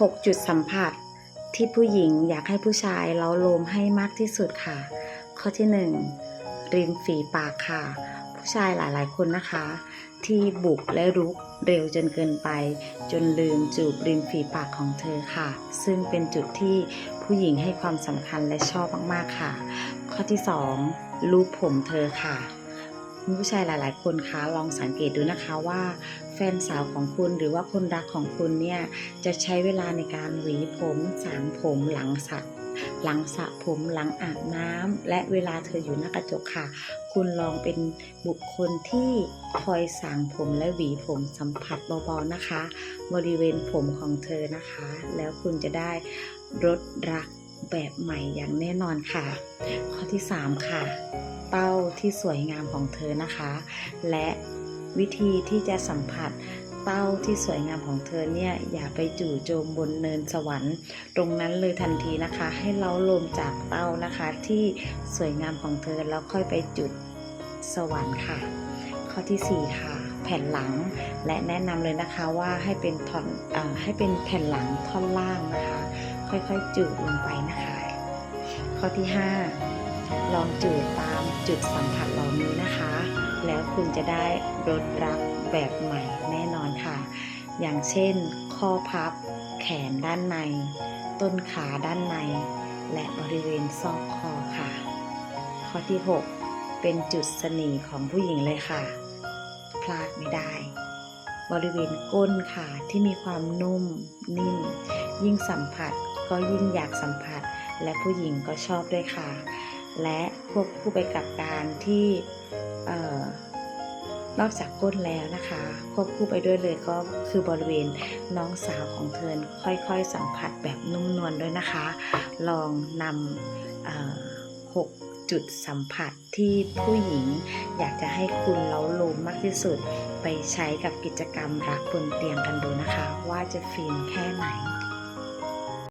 6 จุดสัมผัส ที่ผู้หญิงอยากให้ผู้ชายเล้าโลมให้มากที่สุดค่ะ ข้อที่ 1 ริมฝีปากค่ะ ผู้ชายหลายๆคนนะคะ ที่บุกและรุกเร็วจนเกินไป จนลืมจูบริมฝีปากของเธอค่ะ ซึ่งเป็นจุดที่ผู้หญิงให้ความสำคัญและชอบมากๆค่ะ ข้อที่ 2 รูปผมเธอค่ะ คุณผู้ชายหลาย ๆ คนคะลองสังเกตดูนะคะว่า แฟนสาวของคุณหรือว่าคนรักของคุณเนี่ยจะใช้เวลาในการหวีผมสางผมหลังสระหลังสระผมหลังอาบน้ำและเวลาเธออยู่หน้ากระจกค่ะ คุณลองเป็นบุคคลที่คอยสางผมและหวีผมสัมผัสเบาๆนะคะ บริเวณผมของเธอนะคะ แล้วคุณจะได้รสรักแบบใหม่อย่างแน่นอนค่ะ ข้อที่ 3 ค่ะ เต้าที่สวยงามของเธอนะคะ และวิธีที่จะสัมผัสเต้าที่สวยงามของเธอเนี่ยอย่าไปจู่โจมบนเนินสวรรค์ ตรงนั้นเลยทันทีนะคะ ให้เล้าลมจากเต้านะคะ ที่สวยงามของเธอแล้วค่อยไปจุดสวรรค์ค่ะ ข้อทีสี่4 ค่ะ แผ่นหลังและแนะนำเลยนะคะว่าให้เป็นท่อนอให้เป็นแผ่นหลังท่อนล่างนะคะ ค่อยๆจูดลงไปนะคะ ข้อที่ 5 ลองจูดตา จุดสัมผัสเหล่านี้นะคะ แล้วคุณจะได้รสรักแบบใหม่แน่นอนค่ะ อย่างเช่น ข้อพับ แขนด้านใน ต้นขาด้านใน และบริเวณซอกคอค่ะ ข้อที่ 6 เป็นจุดเสน่ห์ของผู้หญิงเลยค่ะ พลาดไม่ได้ บริเวณก้นค่ะที่มีความนุ่มนิ่ม ยิ่งสัมผัสก็ยิ่งอยากสัมผัส และผู้หญิงก็ชอบด้วยค่ะ และควบคู่ไปกับการที่นอกจากก้นแล้วนะคะ ควบคู่ไปด้วยเลยก็คือบริเวณน้องสาวของเธอค่อยๆ สัมผัสแบบนุ่มนวลด้วยนะคะ ลองนำหกจุดสัมผัสที่ผู้หญิง อยากจะให้คุณเล้าโลมมากที่สุด ไปใช้กับกิจกรรมรักบนเตียงกันดูนะคะ ว่าจะฟินแค่ไหน